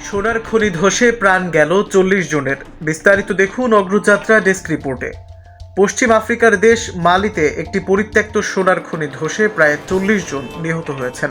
সোনার খনি ধসে প্রাণ গেল চল্লিশ জনের। বিস্তারিত দেখুন অগ্রযাত্রা ডেস্ক রিপোর্টে। পশ্চিম আফ্রিকার দেশ মালিতে একটি পরিত্যক্ত সোনার খনি ধসে প্রায় চল্লিশ জন নিহত হয়েছেন।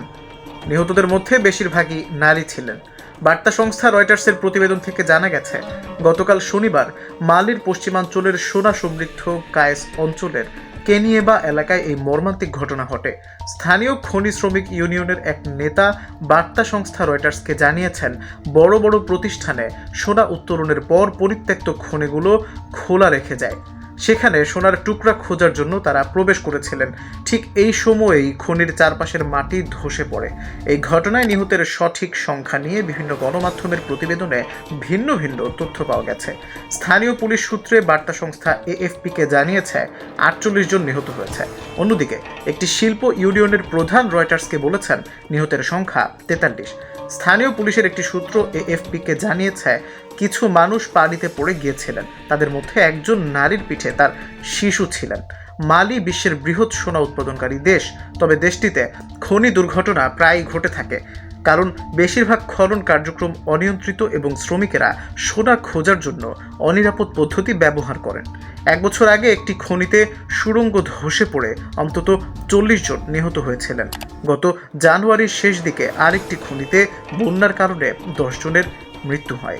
নিহতদের মধ্যে বেশিরভাগই নারী ছিলেন। বার্তা সংস্থা রয়টার্সের প্রতিবেদন থেকে জানা গেছে, গতকাল শনিবার মালির পশ্চিমাঞ্চলের সোনা সমৃদ্ধ কায়েস অঞ্চলের কেনিয়েবা এলাকায় এই মর্মান্তিক ঘটনা ঘটে। স্থানীয় খনি শ্রমিক ইউনিয়নের এক নেতা বার্তা সংস্থা রয়টার্সকে জানিয়েছেন, বড় বড় প্রতিষ্ঠানে সোনা উত্তোলনের পর পরিত্যক্ত খনিগুলো খোলা রেখে যায়। সেখানে সোনার টুকরা খোঁজার জন্য তারা প্রবেশ করেছিলেন। ঠিক এই সময়েই খনির চারপাশের মাটি ধসে পড়ে। এই ঘটনায় নিহতের সঠিক সংখ্যা নিয়ে বিভিন্ন গণমাধ্যমের প্রতিবেদনে ভিন্ন ভিন্ন তথ্য পাওয়া গেছে। স্থানীয় পুলিশ সূত্রে বার্তা সংস্থা এএফপিকে জানিয়েছে, আটচল্লিশ জন নিহত হয়েছে। অন্যদিকে, একটি শিল্প ইউনিয়নের প্রধান রয়টার্সকে বলেছেন, নিহতের সংখ্যা তেতাল্লিশ। স্থানীয় পুলিশের একটি সূত্র এএফপিকে জানিয়েছে, কিছু মানুষ পানিতে পড়ে গিয়েছিলেন। তাদের মধ্যে একজন নারীর পিঠে তার শিশু ছিলেন। মালি বিশ্বের বৃহৎ সোনা উৎপাদনকারী দেশ। তবে দেশটিতে খনি দুর্ঘটনা প্রায়ই ঘটে থাকে, কারণ বেশিরভাগ খনন কার্যক্রম অনিয়ন্ত্রিত এবং শ্রমিকেরা সোনা খোঁজার জন্য অনিরাপদ পদ্ধতি ব্যবহার করেন। এক বছর আগে একটি খনিতে সুড়ঙ্গ ধসে পড়ে অন্তত চল্লিশ জন নিহত হয়েছিলেন। গত জানুয়ারির শেষ দিকে আরেকটি খনিতে বন্যার কারণে দশ জনের মৃত্যু হয়।